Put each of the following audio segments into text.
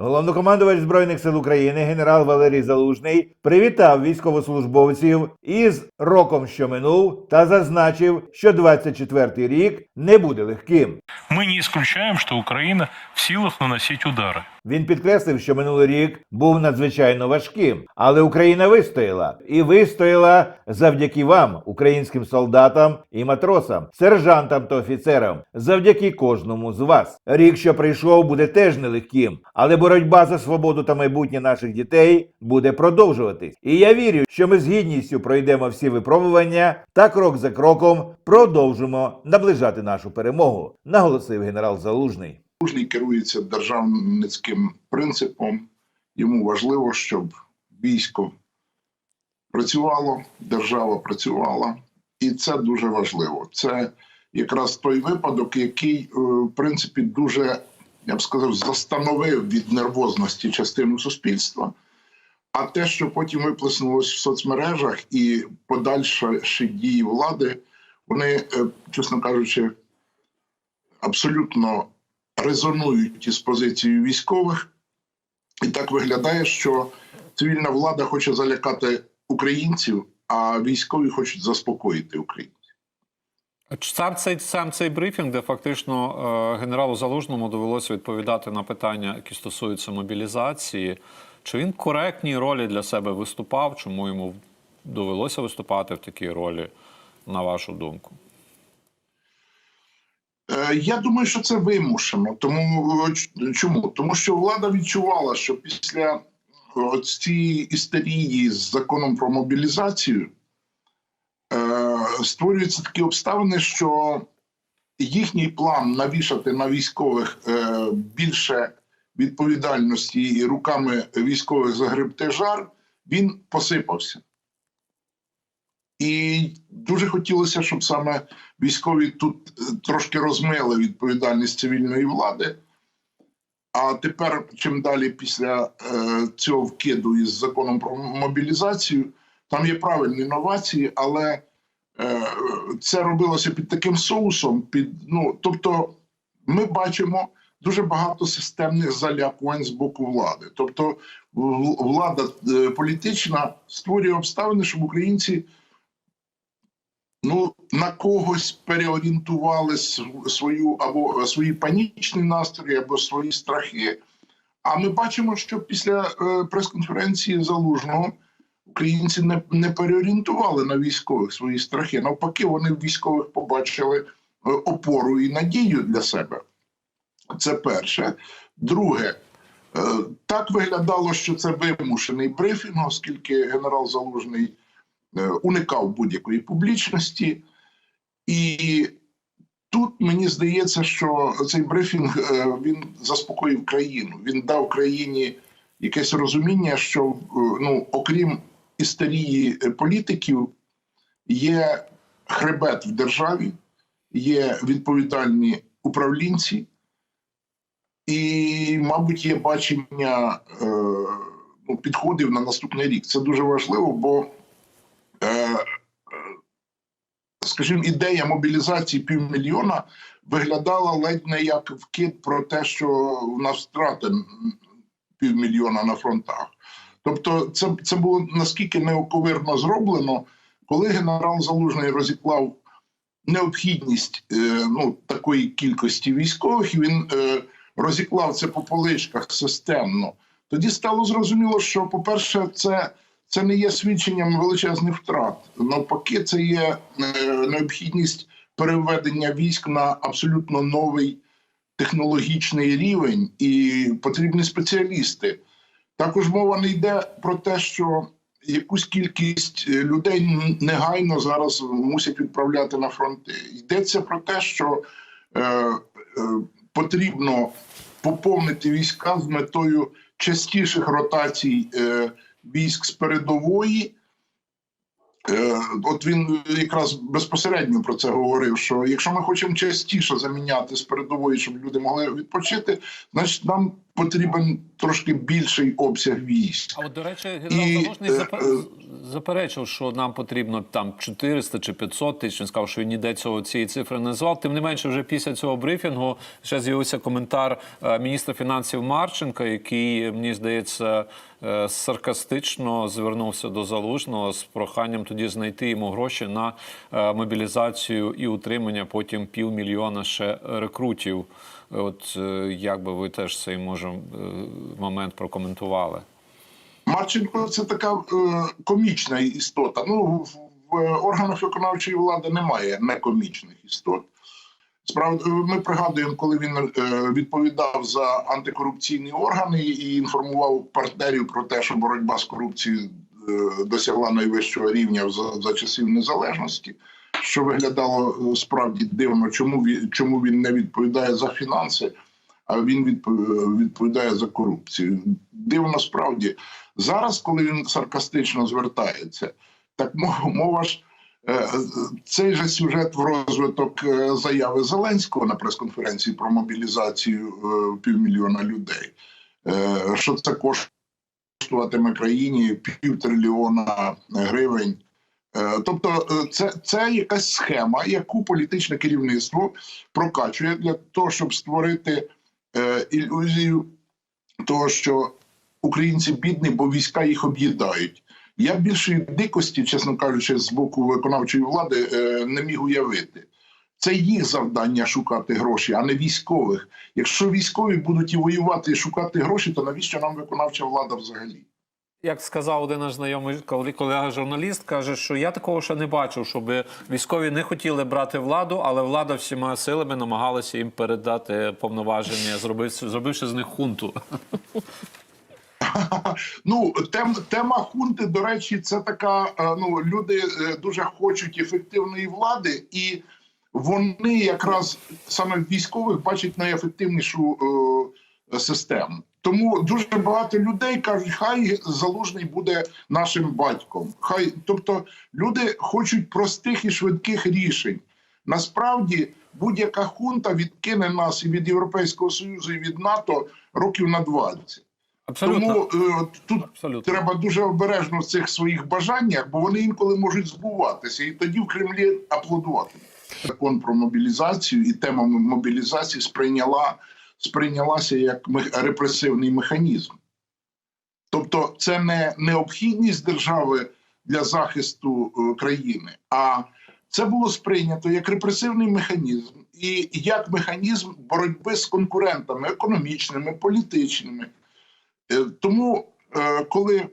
Головнокомандувач Збройних сил України генерал Валерій Залужний привітав військовослужбовців із роком, що минув, та зазначив, що 24-й рік не буде легким. Мы не исключаем, что Украина в силах наносить удары. Він підкреслив, що минулий рік був надзвичайно важким, але Україна вистояла і вистояла завдяки вам, українським солдатам і матросам, сержантам та офіцерам, завдяки кожному з вас. Рік, що прийшов, буде теж нелегким, але боротьба за свободу та майбутнє наших дітей буде продовжуватись. І я вірю, що ми з гідністю пройдемо всі випробування та крок за кроком продовжимо наближати нашу перемогу, наголосив генерал Залужний. Залужний керується державницьким принципом. Йому важливо, щоб військо працювало, держава працювала, і це дуже важливо. Це якраз той випадок, який, е, в принципі, дуже, я б сказав, застановив від нервозності частину суспільства. А те, що потім виплеснулось в соцмережах і подальші дії влади, вони, е, чесно кажучи, абсолютно резонують із позицією військових, і так виглядає, що цивільна влада хоче залякати українців, а військові хочуть заспокоїти українців. Сам цей сам цей брифінг, де фактично е, генералу Залужному довелося відповідати на питання, які стосуються мобілізації. Чи він в коректній ролі для себе виступав? Чому йому довелося виступати в такій ролі, на вашу думку? Е, Я думаю, що це вимушено. Тому е, чому? Тому що влада відчувала, що після цієї істерії з законом про мобілізацію створюються такі обставини, що їхній план навішати на військових е, більше відповідальності і руками військових загребти жар, він посипався. І дуже хотілося, щоб саме військові тут е, трошки розмили відповідальність цивільної влади. А тепер, чим далі після е, цього вкиду із законом про мобілізацію, там є правильні новації, але це робилося під таким соусом. Під, ну, тобто, ми бачимо дуже багато системних залякувань з боку влади. Тобто, влада е, політична створює обставини, щоб українці ну на когось переорієнтували свою або свої панічні настрої, або свої страхи. А ми бачимо, що після е, прес-конференції залужного українці не, не переорієнтували на військових свої страхи. Навпаки, вони в військових побачили е, опору і надію для себе. Це перше. Друге, е, так виглядало, що це вимушений брифінг, оскільки генерал Залужний е, уникав будь-якої публічності. І тут мені здається, що цей брифінг він заспокоїв країну. Він дав країні якесь розуміння, що ну, окрім істерії е, політиків, є хребет в державі, є відповідальні управлінці, і, мабуть, є бачення е, ну, підходів на наступний рік. Це дуже важливо, бо е, скажімо, ідея мобілізації півмільйона виглядала ледь не як вкид про те, що в нас втрати півмільйона на фронтах. Тобто, це, це було наскільки неоковирно зроблено, коли генерал Залужний розіклав необхідність е, ну, такої кількості військових, і він е, розіклав це по поличках системно. Тоді стало зрозуміло, що, по-перше, це це не є свідченням величезних втрат. Навпаки, це є е, необхідність переведення військ на абсолютно новий технологічний рівень, і потрібні спеціалісти. Також мова не йде про те, що якусь кількість е, людей негайно зараз мусять відправляти на фронти. Йдеться про те, що е, е, потрібно поповнити війська з метою частіших ротацій е, військ з передової. Е, От він якраз безпосередньо про це говорив: що якщо ми хочемо частіше заміняти з передової, щоб люди могли відпочити, значить нам потрібен трошки більший обсяг військ. А от, до речі, генерал І, Залужний е, е, заперечив, що нам потрібно там 400 чи 500 тисяч. Він сказав, що він ніде цього цієї цифри не назвав. Тим не менше, вже після цього брифінгу ще з'явився коментар е, міністра фінансів Марченка, який мені здається саркастично звернувся до залужного з проханням тоді знайти йому гроші на мобілізацію і утримання потім півмільйона ще рекрутів. От е, як би ви теж цей може е, момент прокоментували? Марченко це така е, комічна істота. Ну, в, в органах виконавчої влади немає некомічних істот. Справді, ми пригадуємо, коли він е, відповідав за антикорупційні органи і інформував партнерів про те, що боротьба з корупцією е, досягла найвищого рівня за, за часів незалежності, що виглядало е, справді дивно, чому він, чому він не відповідає за фінанси, а він відпо- відповідає за корупцію. Дивно справді. Зараз, коли він саркастично звертається, так мова, ж е, цей же сюжет в розвиток е, заяви Зеленського на прес-конференції про мобілізацію е, півмільйона людей. Е, Що це коштуватиме країні півтрильйона гривень. Е, Тобто, е, це, це якась схема, яку політичне керівництво прокачує для того, щоб створити е, ілюзію того, що українці бідні, бо війська їх об'їдають. Я більшої дикості, чесно кажучи, з боку виконавчої влади не міг уявити. Це їх завдання шукати гроші, а не військових. Якщо військові будуть і воювати, і шукати гроші, то навіщо нам виконавча влада взагалі? Як сказав один наш знайомий колега журналіст, каже, що я такого ще не бачив, щоб військові не хотіли брати владу, але влада всіма силами намагалася їм передати повноваження, зробивши, зробивши з них хунту. Ну, тем, тема хунти, до речі, це така. е, Ну, люди е, дуже хочуть ефективної влади, і вони якраз саме військових бачать найефективнішу е, систему. Тому дуже багато людей кажуть, хай залужний буде нашим батьком. Хай, тобто, люди хочуть простих і швидких рішень. Насправді, будь-яка хунта відкине нас і від Європейського Союзу, і від НАТО років на 20. Абсолютно. Тому е, тут Абсолютно. треба дуже обережно в цих своїх бажаннях, бо вони інколи можуть збуватися, і тоді в Кремлі аплодувати. Закон про мобілізацію і тема мобілізації сприйняла сприйнялася як репресивний механізм. Тобто, це не необхідність держави для захисту е, країни, а це було сприйнято як репресивний механізм і як механізм боротьби з конкурентами економічними, політичними. Е, Тому, е, коли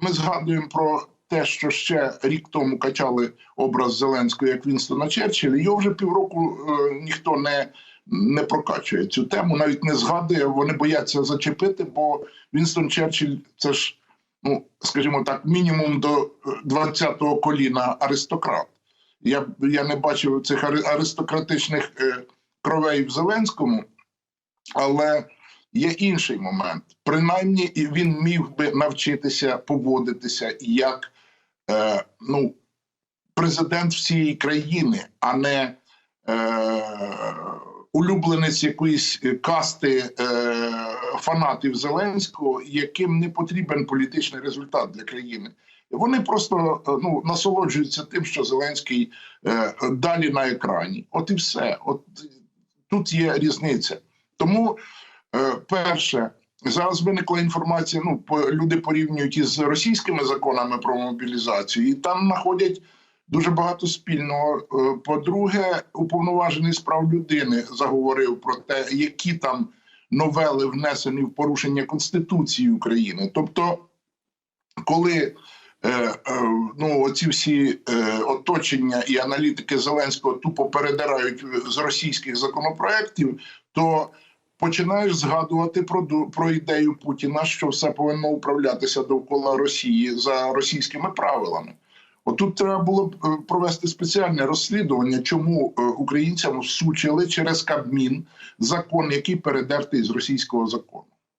ми згадуємо про те, що ще рік тому качали образ Зеленського як Вінстона Черчилля, його вже півроку ніхто не, не прокачує цю тему, навіть не згадує. Вони бояться зачепити, бо Вінстон Черчилль це ж, ну скажімо так, мінімум до е, 20-го коліна аристократ. Я, я не бачив цих ари- аристократичних е, кровей в Зеленському, але є інший момент. Принаймні, він міг би навчитися поводитися як е, ну, президент всієї країни, а не е, улюбленець якоїсь касти е, фанатів Зеленського, яким не потрібен політичний результат для країни. Вони просто е, ну, насолоджуються тим, що Зеленський е, далі на екрані. От і все. От тут є різниця. Тому Е, Перше, зараз виникла інформація. Ну, люди порівнюють із російськими законами про мобілізацію, і там знаходять дуже багато спільного. Е, По-друге, уповноважений з прав людини заговорив про те, які там новели внесені в порушення Конституції України. Тобто, коли е, е, ну, оці всі оточення і аналітики Зеленського тупо передирають з російських законопроєктів, то починаєш згадувати про про ідею Путіна, що все повинно управлятися довкола Росії за російськими правилами. Отут треба було б е, провести спеціальне розслідування, чому е, українцям всучили через Кабмін закон, який передертий з російського закону.